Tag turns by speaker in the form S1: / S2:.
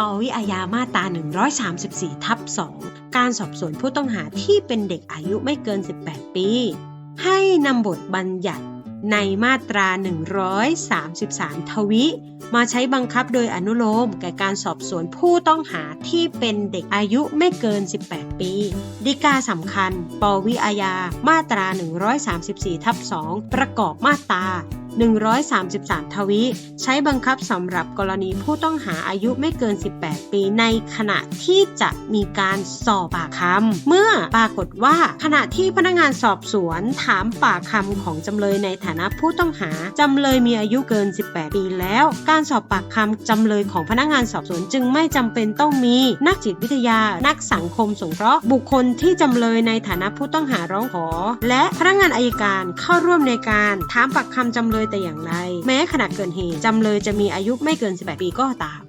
S1: ปวิอาญามาตรา134 ทับ 2 การสอบสวนผู้ต้องหาที่เป็นเด็กอายุไม่เกิน 18 ปี ให้นำบทบัญญัติในมาตรา 133 ทวิ มาใช้บังคับโดยอนุโลมแก่การสอบสวนผู้ต้องหาที่เป็นเด็กอายุไม่เกิน 18 ปี ดีกาสำคัญ ปวิอาญา มาตรา 134 ทับ 2 ประกอบมาตรา 133 ทวิใช้บังคับสำหรับกรณีผู้ต้องหาอายุไม่เกิน 18 ปีในขณะที่จะมีการสอบปากคำเมื่อปรากฏว่าขณะที่พนักงานสอบสวนถามปากคำของจำเลยในฐานะผู้ต้องหาจำเลยมีอายุเกิน 18 ปีแล้ว การสอบปากคำจำเลยของพนักงานสอบสวนจึงไม่จำเป็นต้องมีนักจิตวิทยา นักสังคมสงเคราะห์บุคคลที่จำเลยในฐานะผู้ต้องหาร้องขอ และพนักงานอายการเข้าร่วมในการถามปากคำจำเลยแต่อย่างไร แม้ขณะเกิดเหตุจำเลยจะมีอายุไม่เกิน 18 ปีก็ตาม